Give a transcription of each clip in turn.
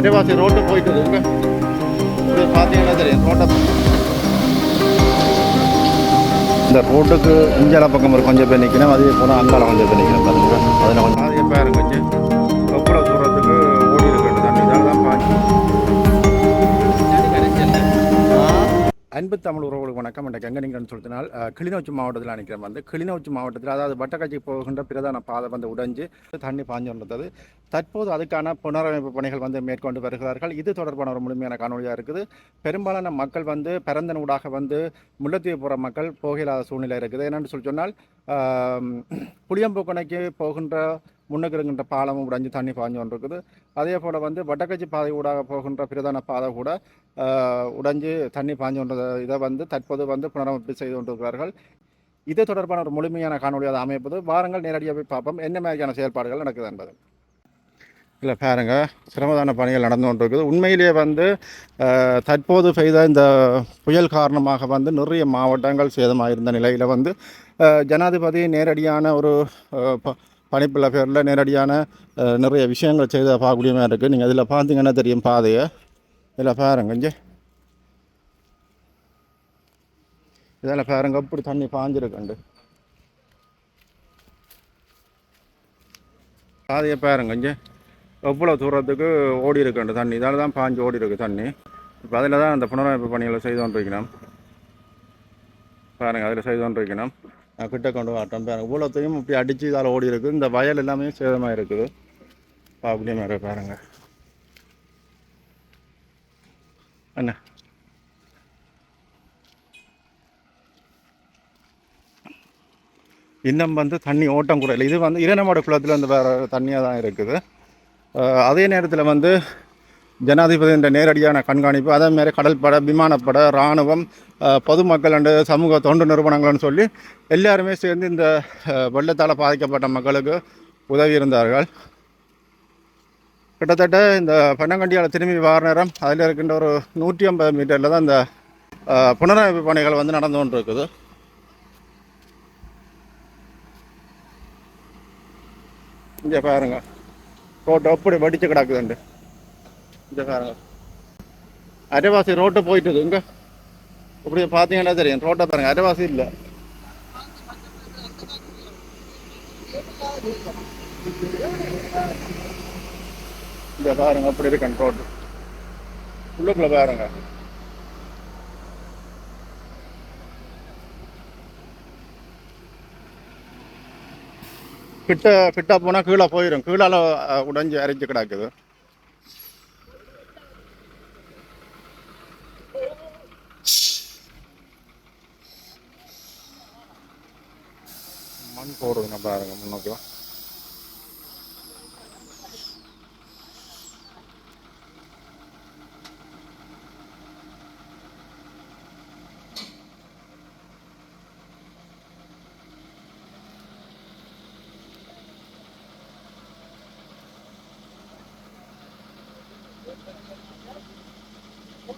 அரைவாசி ரோட்டு போயிட்டு இருக்கு. இது பார்த்தீங்கன்னா தெரியும் ரோட்டை இந்த ரோட்டுக்கு இஞ்சால பக்கம் ஒரு கொஞ்சம் பேர் நிற்கணும் அதே போல் அங்கால கொஞ்சம் பேர் நிற்கணும் பாருங்க. அதில் கொஞ்சம் அதே பாருங்க. அன்பு தமிழ் உறவுகளுக்கு வணக்கம். என்ற கங்கனிங்கன்னு சொல்லினால் கிளிநொச்சி மாவட்டத்தில் நினைக்கிறேன் வந்து கிளிநொச்சி மாவட்டத்தில் அதாவது வட்டக்காட்சி போகின்ற பிரதான பாதை வந்து உடைஞ்சு தண்ணி பாஞ்சு வந்தது. தற்போது அதுக்கான புனரமைப்பு பணிகள் வந்து மேற்கொண்டு வருகிறார்கள். இது தொடர்பான ஒரு முழுமையான காணொலியாக இருக்குது. பெரும்பாலான மக்கள் வந்து பிறந்தனூடாக வந்து முல்லைத்தீவு போகிற மக்கள் போக இல்லாத சூழ்நிலை இருக்குது. என்னென்னு சொல்லி சொன்னால் புளியம்பூக்கணைக்கு போகின்ற முன்னுக்கு பாலமும் உடைஞ்சு தண்ணி பாஞ்சு கொண்டிருக்குது. அதே போல் வந்து வட்டக்கச்சி பாதை ஊடாக போகின்ற பிரதான பாதை கூட உடைஞ்சு தண்ணி பாஞ்சு கொண்டது இதை வந்து தற்போது வந்து புனரமைப்பு செய்து கொண்டிருக்கிறார்கள். இது தொடர்பான ஒரு முழுமையான காணொலியாக அமைப்பது. வாரங்கள் நேரடியாக போய் பார்ப்போம். என்ன மாதிரியான செயல்பாடுகள் நடக்குது என்பது. இல்லை பாருங்க. சிரமதான பணிகள் நடந்து கொண்டிருக்குது. உண்மையிலேயே வந்து தற்போது பெய்த இந்த புயல் காரணமாக வந்து நிறைய மாவட்டங்கள் சேதமாக இருந்த நிலையில் வந்து ஜனாதிபதி நேரடியான ஒரு ஆஹ், ப- நேரடியான நிறைய விஷயங்கள் செய்த பார்க்கக்கூடிய மாதிரி இருக்குது நீங்கள் இதில் பார்த்தீங்கன்னா தெரியும் பாதையை. இதில் பாருங்க இங்கே. இதில் பாருங்க அப்படி தண்ணி பாஞ்சிருக்குண்டு. பாதையை பாருங்க இங்கே. எவ்வளோ தூரத்துக்கு ஓடி இருக்குண்டு தண்ணி. இதால் தான் பாஞ்சு ஓடி இருக்கு தண்ணி. இப்போ அதில் தான் அந்த புனரமைப்பு பணிகளை செய்து கொண்டிருக்கணும் பாருங்கள் அதில் செய்து கொண்டிருக்கணும் கிட்ட கொண்டு வரட்டோம் பாருங்க இவ்வளோத்தையும் இப்படி அடித்து இதால் ஓடி இருக்குது இந்த வயல் எல்லாமே சேதமாக இருக்குது. அப்படியே மேலே பாருங்க. என்ன இன்னும் வந்து தண்ணி ஓட்டம் கூட இல்லை. இது வந்து இரணமாடு குளத்தில் வந்து வேறு தண்ணியாக தான் இருக்குது. அதே நேரத்தில் வந்து ஜனாதிபதியின் நேரடியான கண்காணிப்பு அதே மாதிரி கடற்படை விமானப்படை இராணுவம் பொதுமக்கள் அண்டு சமூக தொண்டு நிறுவனங்கள்னு சொல்லி எல்லாருமே சேர்ந்து இந்த வெள்ளத்தால் பாதிக்கப்பட்ட மக்களுக்கு உதவி இருந்தார்கள். கிட்டத்தட்ட இந்த பன்னங்கண்டியால் திரும்பி வார நேரம் அதில் இருக்கின்ற ஒரு நூற்றி ஐம்பது மீட்டரில் தான் இந்த புனரமைப்பு பணிகள் வந்து நடந்து கொண்டு இருக்குது இங்கே பாருங்க. ரோட்டை எப்படி வடித்து கிடக்குதுண்டு. இந்த பாருங்க அரைவாசி ரோட்டு போயிட்டுது இங்கே இப்படி பார்த்தீங்கன்னா தெரியும்? ரோட்டை பாருங்க. அரைவாசி இல்லை. இந்த பாருங்க அப்படி இருக்கேன் ரோட்டு உள்ளுக்குள்ள பாருங்க. கிட்ட கிட்ட போனால் கீழே போயிடும் கீழால உடஞ்சி உடைஞ்சு அரைஞ்சு கிடக்குது. மண் போடுதுங்க பாருங்க முன்னோக்கி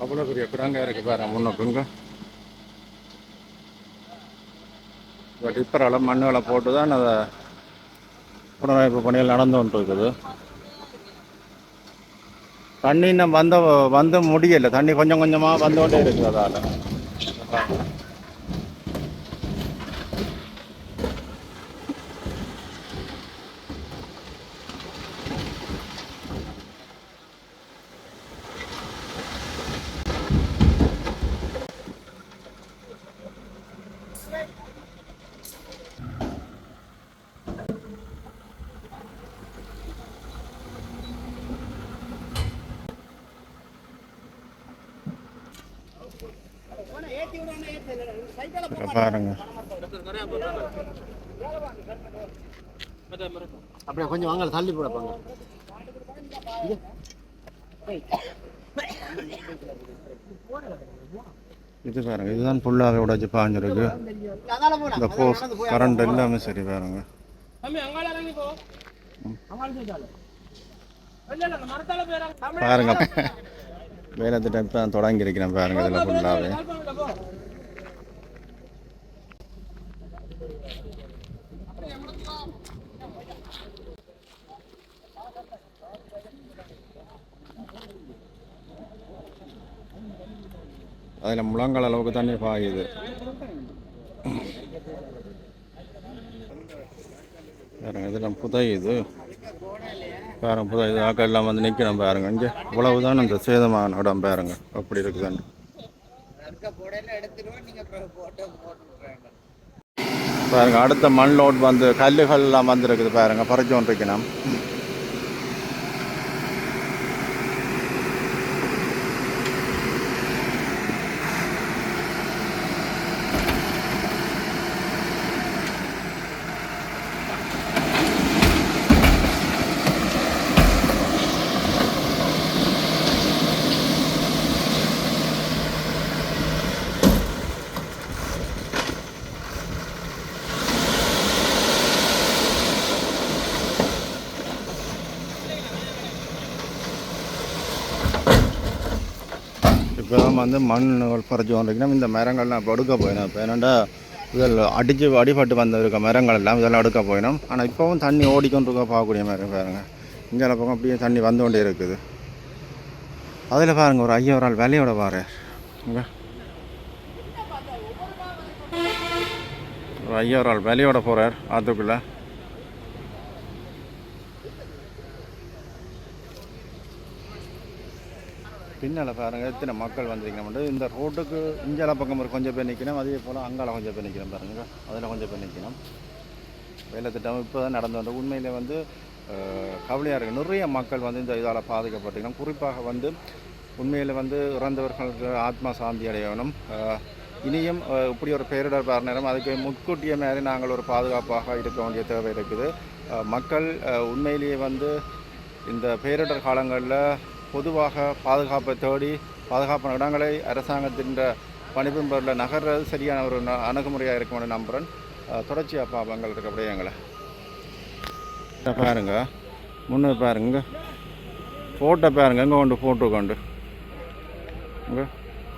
அவ்வளோ பெரிய கிடங்க இருக்கு பாருங்க முன்னோக்குங்க இப்போ டிப்பரால் மண்ணுகளை போட்டு தான் அதை புனரமைப்பு பணிகள் நடந்து கொண்டு இருக்குது தண்ணி இன்னும் வந்த வந்து முடியல. தண்ணி கொஞ்சம் கொஞ்சமாக வந்து கொண்டே இருக்குது அதால் பாருங்க. அப்படியே கொஞ்சம் வாங்க தள்ளி போடப்பாங்க இது பாருங்க இதுதான் ஃபுல்லாகவே உடைச்சு பாஞ்சிருக்கு. இந்த போஸ் கரண்ட் எல்லாமே சரி பாருங்க. பாருங்க. வேலை திட்டம் இப்போ தொடங்கி இருக்கிறேன் பாருங்க இதில் ஃபுல்லாகவே அதில் முழங்கால் அளவுக்கு தண்ணி பாயுது பாருங்க இதெல்லாம் புதையுது பாருங்க புதையுது ஆக்கள் எல்லாம் வந்து நிற்கணும் பாருங்க இங்கே இவ்வளவுதான் அந்த சேதமான இடம் பாருங்க அப்படி இருக்குதான்னு பாருங்க அடுத்த மண் லோட் வந்து கல்லுகள் எல்லாம் வந்திருக்குது பாருங்க பறிச்சோன்றிருக்கணும். இப்போ வந்து மண் பறிச்சு கொண்டிருக்கணும் இந்த மரங்கள்லாம் இப்போ அடுக்க போயிடும் இப்போ என்னென்னா இதில் அடித்து அடிபட்டு வந்திருக்க மரங்கள் எல்லாம் இதெல்லாம் அடுக்க போயிடும் ஆனால் இப்போவும் தண்ணி ஓடிக்கொண்டிருக்க பார்க்கக்கூடிய மாதிரி பாருங்க. இங்கே பக்கம் அப்படியே தண்ணி வந்து கொண்டே இருக்குது. அதில் பாருங்கள் ஒரு ஐயா ஒரு ஆள் வேலையோட பாரு இங்கே. ஒரு ஐயா ஒரு ஆள் வேலையோட போகிறார் ஆற்றுக்குள்ளே பின்னால் பாருங்கள் எத்தனை மக்கள் வந்திருக்கணும் இந்த ரோட்டுக்கு இஞ்சால பக்கம் ஒரு கொஞ்சம் பேர் நிற்கணும் அதே போல் அங்கால கொஞ்சம் பேர் நிற்கணும் பாருங்கள் அதில் கொஞ்சம் பேர் நிற்கணும் வேலை திட்டம் இப்போ தான் நடந்து வந்தோம் உண்மையில் வந்து கவலையாக இருக்குது நிறைய மக்கள் வந்து இந்த இதால் பாதிக்கப்பட்டிருக்கணும். குறிப்பாக வந்து உண்மையில் வந்து இறந்தவர்களுக்கு ஆத்மா சாந்தி அடையணும். இனியும் இப்படி ஒரு பேரிடர் பார் நேரம் அதுக்கு முன்கூட்டிய மாதிரி நாங்கள் ஒரு பாதுகாப்பாக இருக்க வேண்டிய தேவை இருக்குது. மக்கள் உண்மையிலேயே வந்து இந்த பேரிடர் காலங்களில் பொதுவாக பாதுகாப்பை தேடி பாதுகாப்பான இடங்களை அரசாங்கத்தின் பணிபுரிபவரில் நகர்றது சரியான ஒரு ந- அணுகுமுறையாக இருக்கும்னு நம்புகிறேன் தொடர்ச்சியாக பாப்பங்கள் இருக்க அப்படியேங்களே இதை பாருங்க. முன்னே பாருங்க. ஃபோட்டோ பாருங்க. இங்கே கொண்டு ஃபோட்டோ கொண்டு.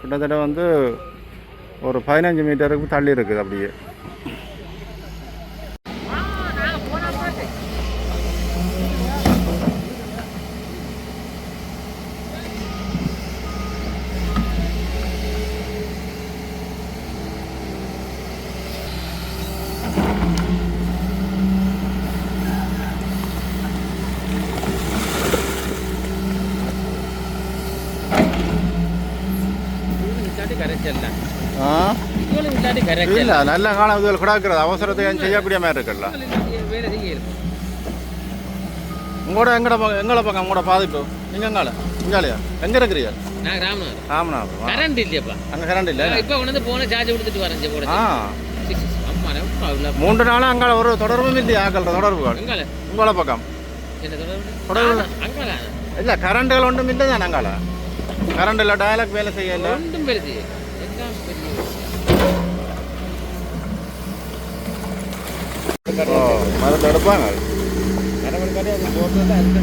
கிட்டத்தட்ட வந்து ஒரு பதினஞ்சு மீட்டருக்கு தள்ளி இருக்குது அப்படியே. இல்லை நல்ல காலம் இதுகள் கிடக்கிறது. அவசரத்தை செய்யக்கூடிய மாதிரி இருக்குல்ல? உங்களோட எங்கட எங்களை பக்கம் உங்களோட பாதிப்பு? நீங்கள் எங்கால இங்காலையா எங்கே இருக்கிறீங்க? நான் ராமநாதன் ராமநாதபுரம்? கரண்ட் இல்லையப்பா. அங்கே கரண்ட் இல்லை? இப்போ கொண்டு போன சார்ஜ் கொடுத்துட்டு வரேன் போட ஆ. மூன்று ஒரு தொடர்பும் இல்லையா தொடர்புகள்? அங்கால உங்களோட பக்கம். தொடர்பு? அங்கால இல்லை கரண்ட்டுகள் ஒன்றும் இல்லை தான் அங்கால கரண்ட் இல்லை டயலாக் வேலை செய்யல ஒன்றும் பெருசு எல்லாம் பெரிய ஓ மருந்து எடுப்பாங்க? கரவன் அது போட்டு தான் இருக்கு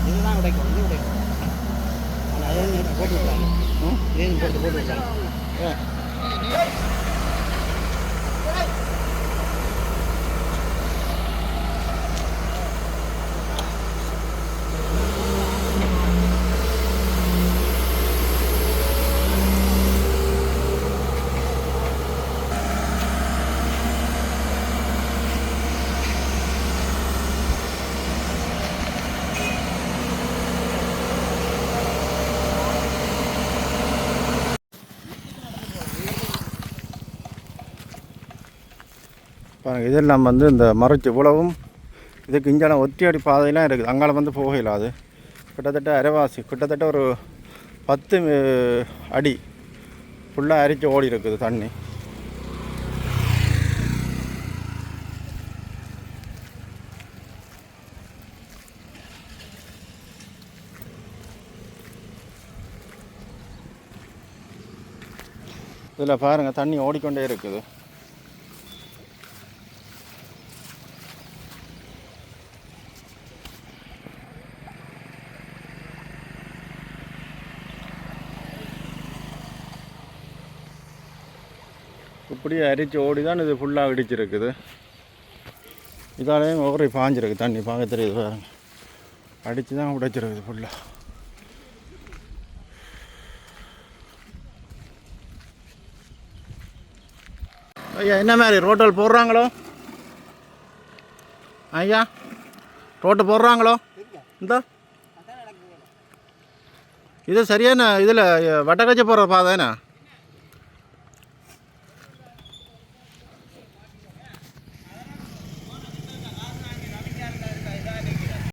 இதுதான் உடைக்கும் இது உடைக்கும் ஆனால் போட்டு இதையும் போட்டு போட்டு விட்றாங்க பாருங்கள் இதெல்லாம் வந்து இந்த மறைச்சு இவ்வளவும் இதுக்கு இஞ்சான ஒத்தியடி பாதையெல்லாம் இருக்குது. அங்கால வந்து போக அது. கிட்டத்தட்ட அரைவாசி கிட்டத்தட்ட ஒரு பத்து அடி ஃபுல்லாக அரிச்சு ஓடி இருக்குது தண்ணி. இதில் பாருங்கள் தண்ணி ஓடிக்கொண்டே இருக்குது. இப்படி அரிச்சு ஓடி தான் இது ஃபுல்லாக இடிச்சிருக்குது இதாலேயும் ஒவ்வொரு பாஞ்சிருக்கு தண்ணி பார்க்க தெரியுது பாருங்க. அடித்து தான் உடைச்சிருக்குது ஃபுல்லாக ஐயா என்ன மாதிரி ரோட்டில் போடுறாங்களோ? ஐயா ரோட்டு போடுறாங்களோ? இந்த. இது சரியான இதில் வட்டக்கச்சி போடுற பாதைண்ணா